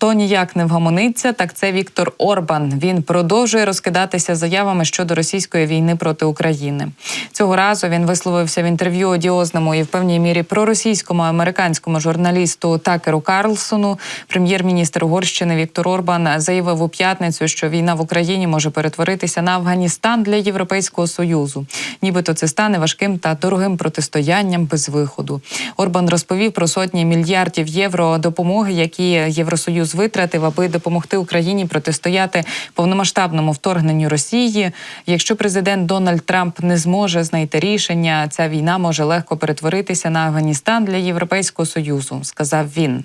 Хто ніяк не вгомониться, так це Віктор Орбан. Він продовжує розкидатися заявами щодо російської війни проти України. Цього разу він висловився в інтерв'ю одіозному і в певній мірі проросійському американському журналісту Такеру Карлсону. Прем'єр-міністр Угорщини Віктор Орбан заявив у п'ятницю, що війна в Україні може перетворитися на Афганістан для Європейського союзу. Нібито це стане важким та дорогим протистоянням без виходу. Орбан розповів про сотні мільярдів євро допомоги, які Євросоюз витратив, аби допомогти Україні протистояти повномасштабному вторгненню Росії. Якщо президент Дональд Трамп не зможе знайти рішення, ця війна може легко перетворитися на Афганістан для Європейського союзу, сказав він.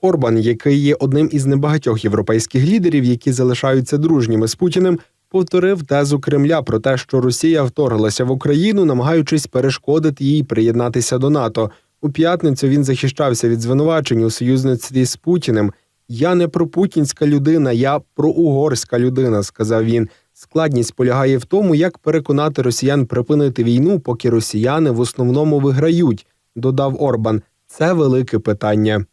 Орбан, який є одним із небагатьох європейських лідерів, які залишаються дружніми з Путіним, повторив тезу Кремля про те, що Росія вторглася в Україну, намагаючись перешкодити їй приєднатися до НАТО. У п'ятницю він захищався від звинувачень у союзництві з Путіним. Я не пропутінська людина, я проугорська людина, сказав він. Складність полягає в тому, як переконати росіян припинити війну, поки росіяни в основному виграють, додав Орбан. Це велике питання.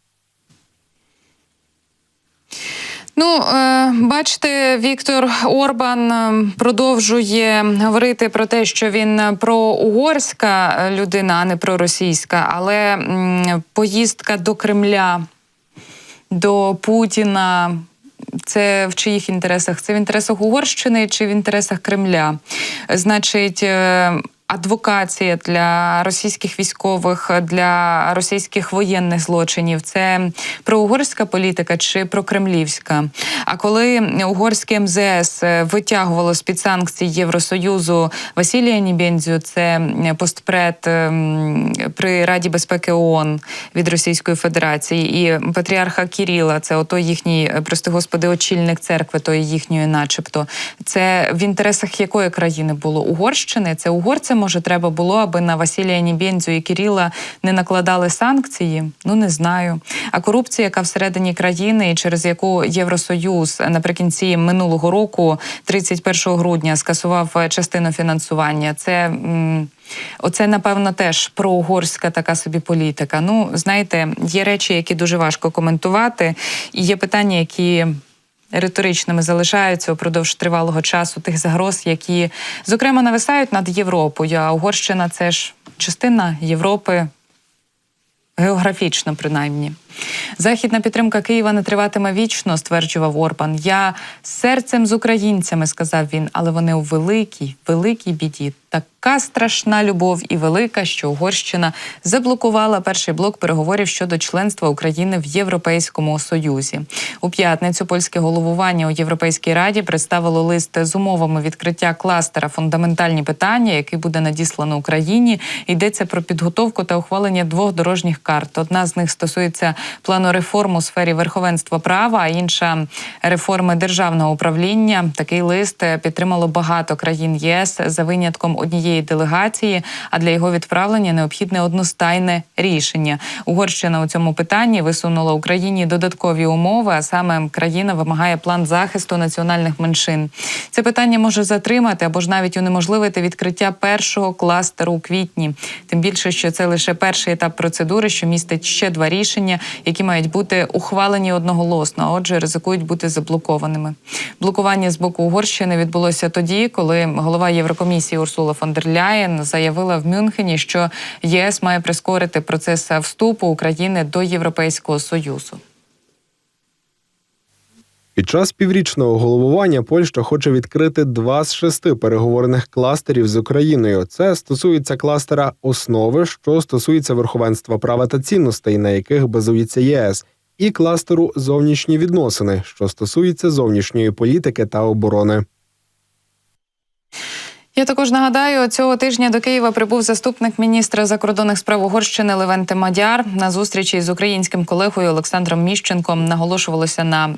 Ну, е, бачите, Віктор Орбан е, продовжує говорити про те, що він проугорська людина, а не проросійська, але поїздка до Кремля, до Путіна. Це в чиїх інтересах? Це в інтересах Угорщини чи в інтересах Кремля? Значить, е, адвокація для російських військових, для російських воєнних злочинів це проугорська політика чи прокремлівська? А коли угорське МЗС витягувало з під санкцій Євросоюзу Василія Нібензю, це постпред ем, при Раді безпеки ООН від Російської Федерації, і патріарха Кіріла, це ото їхній, прости господи, очільник церкви, тої їхньої, начебто. Це в інтересах якої країни було Угорщини? Це угорцям може треба було, аби на Василія Нібензю і Кіріла не накладали санкції? Ну не знаю. А корупція, яка всередині країни, через яку Євросоюз наприкінці минулого року, 31 грудня, скасував частину фінансування. Це Оце, напевно, теж проугорська така собі політика. Ну, знаєте, є речі, які дуже важко коментувати, і є питання, які риторичними залишаються упродовж тривалого часу тих загроз, які, зокрема, нависають над Європою. А Угорщина це ж частина Європи. Географічно, принаймні, західна підтримка Києва не триватиме вічно, стверджував Орбан. Я серцем з українцями, сказав він, але вони у великій, великій біді. Така страшна любов і велика, що Угорщина заблокувала перший блок переговорів щодо членства України в Європейському Союзі. У п'ятницю польське головування у Європейській раді представило лист з умовами відкриття кластера фундаментальні питання, який буде надіслано Україні. Йдеться про підготовку та ухвалення двох дорожніх карт. Одна з них стосується плану реформ у сфері верховенства права, а інша реформи державного управління. Такий лист підтримало багато країн ЄС за винятком однієї делегації. А для його відправлення необхідне одностайне рішення. Угорщина у цьому питанні висунула Україні додаткові умови. А саме країна вимагає план захисту національних меншин. Це питання може затримати або ж навіть унеможливити відкриття першого кластеру у квітні. Тим більше, що це лише перший етап процедури, що містить ще два рішення, які мають бути ухвалені одноголосно, а отже, ризикують бути заблокованими. Блокування з боку Угорщини відбулося тоді, коли голова Єврокомісії Урсула фон дер Ляєн заявила в Мюнхені, що ЄС має прискорити процес вступу України до Європейського союзу. Під час піврічного головування Польща хоче відкрити два з шести переговорних кластерів з Україною. Це стосується кластера основи, що стосується верховенства права та цінностей, на яких базується ЄС, і кластеру зовнішні відносини, що стосується зовнішньої політики та оборони. Я також нагадаю, цього тижня до Києва прибув заступник міністра закордонних справ Угорщини Левенте Мадяр. На зустрічі з українським колегою Олександром Міщенком наголошувалося на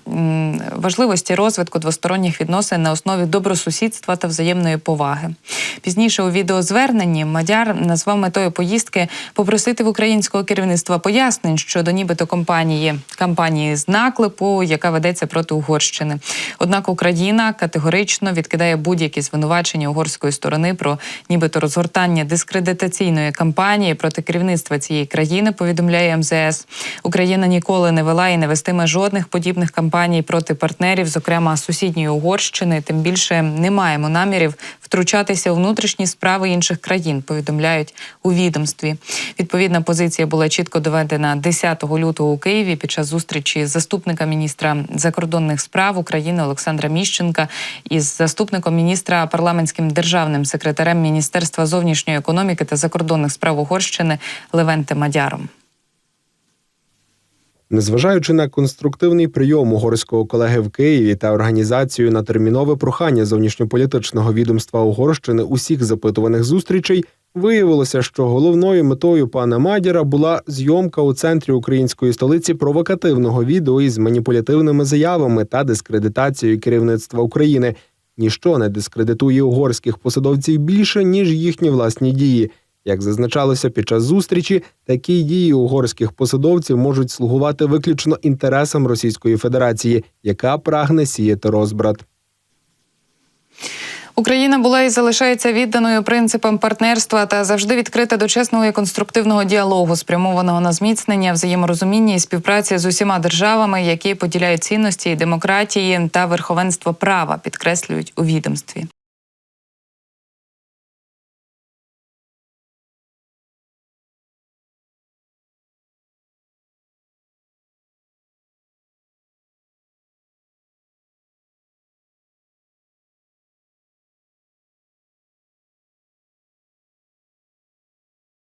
важливості розвитку двосторонніх відносин на основі добросусідства та взаємної поваги. Пізніше у відеозверненні Мадяр назвав метою поїздки попросити в українського керівництва пояснень щодо нібито компанії кампанії з наклепу, яка ведеться проти Угорщини. Однак Україна категорично відкидає будь-які звинувачення угорської сторони про нібито розгортання дискредитаційної кампанії проти керівництва цієї країни. Повідомляє МЗС. Україна ніколи не вела і не вестиме жодних подібних кампаній проти партнерів, зокрема сусідньої Угорщини. Тим більше не маємо намірів втручатися у внутрішні справи інших країн. Повідомляють у відомстві. Відповідна позиція була чітко доведена 10 лютого у Києві під час зустрічі заступника міністра закордонних справ України Олександра Міщенка із заступником міністра парламентським державним секретарем Міністерства зовнішньої економіки та закордонних справ Угорщини Левенте Мадяром. Незважаючи на конструктивний прийом угорського колеги в Києві та організацію на термінове прохання зовнішньополітичного відомства Угорщини усіх запитуваних зустрічей, виявилося, що головною метою пана Мадяра була зйомка у центрі української столиці провокативного відео із маніпулятивними заявами та дискредитацією керівництва України. Ніщо не дискредитує угорських посадовців більше ніж їхні власні дії. Як зазначалося під час зустрічі, такі дії угорських посадовців можуть слугувати виключно інтересам Російської Федерації, яка прагне сіяти розбрат. Україна була і залишається відданою принципам партнерства та завжди відкрита до чесного і конструктивного діалогу, спрямованого на зміцнення взаєморозуміння і співпраці з усіма державами, які поділяють цінності демократії та верховенство права, підкреслюють у відомстві.